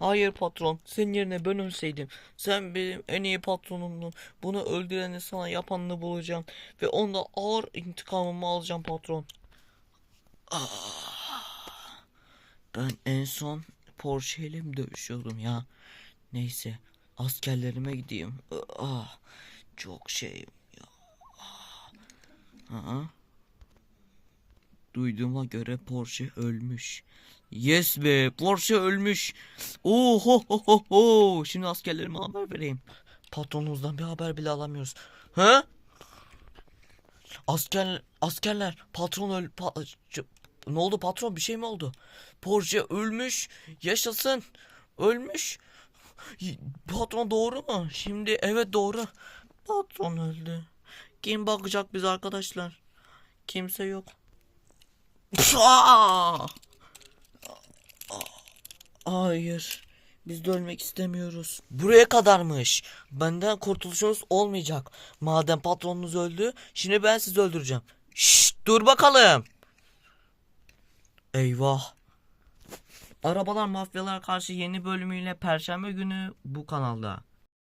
Hayır patron. Senin yerine ben ölseydim. Sen benim en iyi patronumdun. Bunu öldüreni sana yapanını bulacağım. Ve onda ağır intikamımı alacağım patron. Ah. Ben en son Porsche ile mi dövüşüyordum ya? Neyse. Askerlerime gideyim. Ah. Çok şeyim ya. Ah. Ha? Duyduğuma göre Porsche ölmüş. Yes be Porsche ölmüş. Oho ho ho ho. Şimdi askerlerime haber vereyim. Patronumuzdan bir haber bile alamıyoruz. Ha? Asker askerler patron öl pa- ne oldu patron bir şey mi oldu? Porsche ölmüş. Yaşasın. Ölmüş. Patron doğru mu? Şimdi evet doğru. Patron öldü. Kim bakacak biz arkadaşlar? Kimse yok. Aa! Hayır. Biz de ölmek istemiyoruz. Buraya kadarmış. Benden kurtuluşunuz olmayacak. Madem patronunuz öldü, şimdi ben sizi öldüreceğim. Şşt, dur bakalım. Eyvah. Arabalar mafyalara karşı yeni bölümüyle perşembe günü bu kanalda.